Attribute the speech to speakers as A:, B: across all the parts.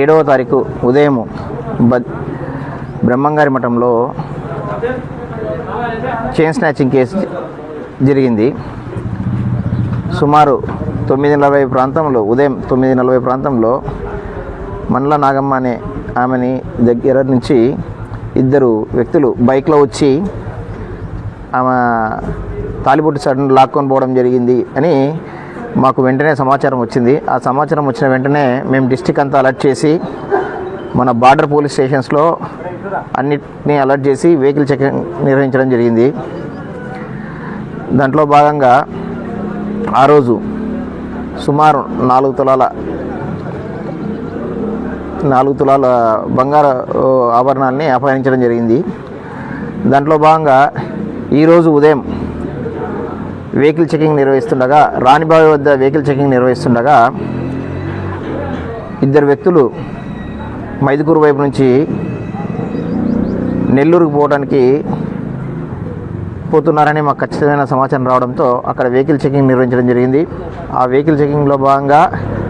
A: ఏడవ తారీఖు ఉదయం బ బ్రహ్మంగారి మఠంలో చైన్ స్నాచింగ్ కేసు జరిగింది. సుమారు తొమ్మిది నలభై ప్రాంతంలో ఉదయం తొమ్మిది నలభై ప్రాంతంలో మండల నాగమ్మ అనే ఆమెని దగ్గర నుంచి ఇద్దరు వ్యక్తులు బైక్లో వచ్చి ఆమె తాలిబొట్టు సడన్ లాక్కొని పోవడం జరిగింది అని మాకు వెంటనే సమాచారం వచ్చింది. ఆ సమాచారం వచ్చిన వెంటనే మేము డిస్టిక్ అంతా అలర్ట్ చేసి మన బార్డర్ పోలీస్ స్టేషన్స్లో అన్నిటినీ అలర్ట్ చేసి వెహికల్ చెకింగ్ నిర్వహించడం జరిగింది. దాంట్లో భాగంగా ఆ రోజు సుమారు నాలుగు తులాల నాలుగు తులాల బంగారు ఆభరణాలని అపహరించడం జరిగింది. దాంట్లో భాగంగా ఈరోజు ఉదయం వెహికల్ చెకింగ్ నిర్వహిస్తుండగా రాణిబావి వద్ద వెహికల్ చెకింగ్ నిర్వహిస్తుండగా ఇద్దరు వ్యక్తులు మైదుకూరు వైపు నుంచి నెల్లూరుకు పోవడానికి పోతున్నారని మాకు ఖచ్చితమైన సమాచారం రావడంతో అక్కడ వెహికల్ చెకింగ్ నిర్వహించడం జరిగింది. ఆ వెహికల్ చెకింగ్లో భాగంగా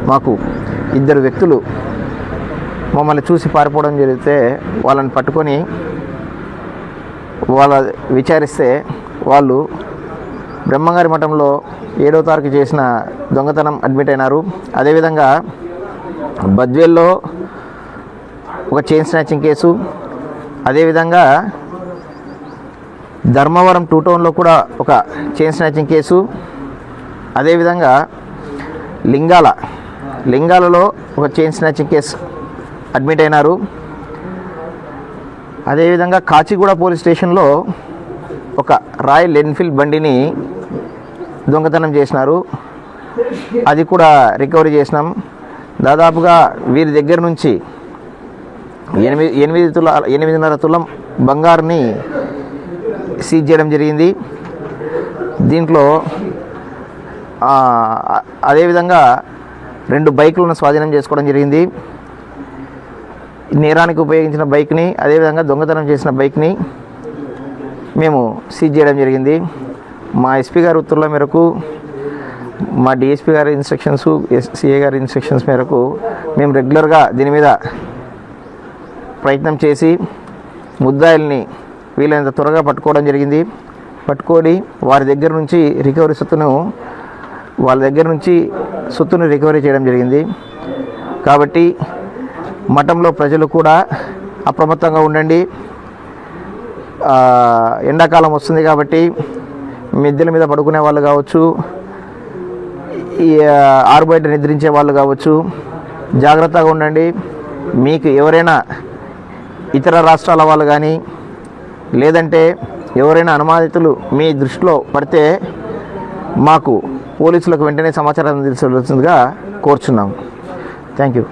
A: మాకు ఇద్దరు వ్యక్తులు మమ్మల్ని చూసి పారిపోవడం జరిగితే వాళ్ళని పట్టుకొని వాళ్ళ విచారిస్తే వాళ్ళు బ్రహ్మంగారి మఠంలో ఏడో తారీఖు చేసిన దొంగతనం అడ్మిట్ అయినారు. అదేవిధంగా బద్వేల్లో ఒక చైన్ స్నాచింగ్ కేసు. అదేవిధంగా ధర్మవరం టూ టౌన్లో కూడా ఒక చైన్ స్నాచింగ్ కేసు. అదేవిధంగా లింగాల లింగాలలో ఒక చైన్ స్నాచింగ్ కేసు అడ్మిట్ అయినారు. అదేవిధంగా కాచిగూడ పోలీస్ స్టేషన్లో ఒక రాయల్ ఎన్ఫీల్డ్ బండిని దొంగతనం చేసినారు. అది కూడా రికవరీ చేసినాం. దాదాపుగా వీరి దగ్గర నుంచి ఎనిమిది ఎనిమిది తుల ఎనిమిదిన్నర తులం బంగారుని సీజ్ చేయడం జరిగింది. దీంట్లో అదేవిధంగా రెండు బైకులను స్వాధీనం చేసుకోవడం జరిగింది. నేరానికి ఉపయోగించిన బైక్ని అదేవిధంగా దొంగతనం చేసిన బైక్ని మేము సీజ్ చేయడం జరిగింది. మా ఎస్పీ గారి ఉత్తర్వుల మేరకు మా డిఎస్పీ గారి ఇన్స్ట్రక్షన్స్ సిఏ గారి ఇన్స్ట్రక్షన్స్ మేరకు మేము రెగ్యులర్గా దీని మీద ప్రయత్నం చేసి ముద్దాయిల్ని వీలైనంత త్వరగా పట్టుకోవడం జరిగింది. పట్టుకొని వారి దగ్గర నుంచి రికవరీ సొత్తును వాళ్ళ దగ్గర నుంచి సొత్తును రికవరీ చేయడం జరిగింది. కాబట్టి మఠంలో ప్రజలు కూడా అప్రమత్తంగా ఉండండి. ఎండాకాలం వస్తుంది కాబట్టి మిద్దెల మీద పడుకునే వాళ్ళు కావచ్చు ఆరు బయట నిద్రించే వాళ్ళు కావచ్చు జాగ్రత్తగా ఉండండి. మీకు ఎవరైనా ఇతర రాష్ట్రాల వాళ్ళు కానీ లేదంటే ఎవరైనా అనుమానితులు మీ దృష్టిలో పడితే మాకు పోలీసులకు వెంటనే సమాచారం తెలిసవలసిందిగా కోరుచున్నాం థ్యాంక్ యూ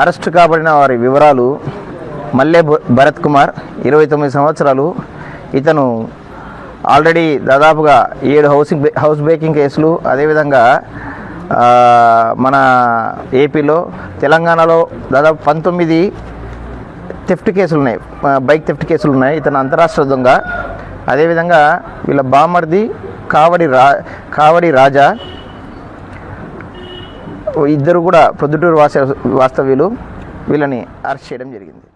A: అరెస్ట్ కాబడిన వారి వివరాలు మల్లె భరత్ కుమార్ ఇరవై తొమ్మిది సంవత్సరాలు. ఇతను ఆల్రెడీ దాదాపుగా ఏడు హౌసింగ్ బే- హౌస్ బ్రేకింగ్ కేసులు. అదేవిధంగా మన ఏపీలో తెలంగాణలో దాదాపు పంతొమ్మిది థెఫ్ట్ కేసులు ఉన్నాయి. బైక్ థెఫ్ట్ కేసులు ఉన్నాయి. ఇతను అంతరాష్ట్ర దొంగ. అదేవిధంగా వీళ్ళ బామర్ది కావడి రా కావడి రాజా. ఇద్దరు కూడా ప్రొద్దుటూరు వాస వాస్తవ్యులు. వీళ్ళని అరెస్ట్ చేయడం జరిగింది.